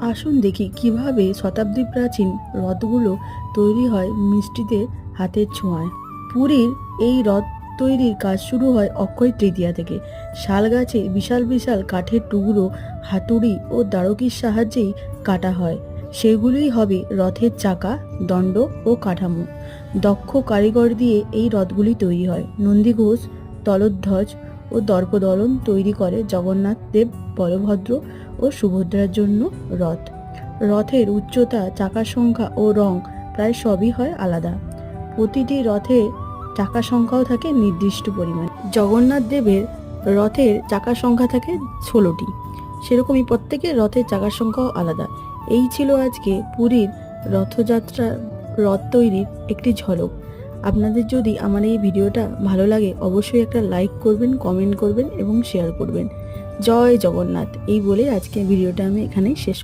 আসুন দেখি কীভাবে শতাব্দী প্রাচীন রথগুলো তৈরি হয় মিষ্টিদের হাতের ছোঁয়ায়। পুরীর এই রথ তৈরির কাজ শুরু হয় অক্ষয় তৃতীয়া থেকে। শাল গাছে বিশাল বিশাল কাঠের টুকরো, হাতুড়ি ও দ্বারকির সাহায্যেই কাটা হয়। সেগুলোই হবে রথের চাকা, দণ্ড ও কাঠামো। দক্ষ কারিগর দিয়ে এই রথগুলি তৈরি হয়। নন্দী ঘোষ তলোধ্বজ ও দর্পদলন তৈরি করে জগন্নাথ দেব, বলভদ্র ও সুভদ্রার জন্য রথ। রথের উচ্চতা, চাকার সংখ্যা ও রং প্রায় সবই হয় আলাদা। প্রতিটি রথে চাকার সংখ্যাও থাকে নির্দিষ্ট পরিমাণ। জগন্নাথ দেবের রথের চাকার সংখ্যা থাকে ষোলোটি। সেরকমই প্রত্যেকের রথের চাকার সংখ্যাও আলাদা। এই ছিল আজকে পুরীর রথযাত্রা রথ তৈরির একটি ঝলক। আপনাদের যদি আমার এই ভিডিওটা ভালো লাগে, অবশ্যই একটা লাইক করবেন কমেন্ট করবেন এবং শেয়ার করবেন। জয় জগন্নাথ। এই বলে আজকে ভিডিওটা আমি এখানেই শেষ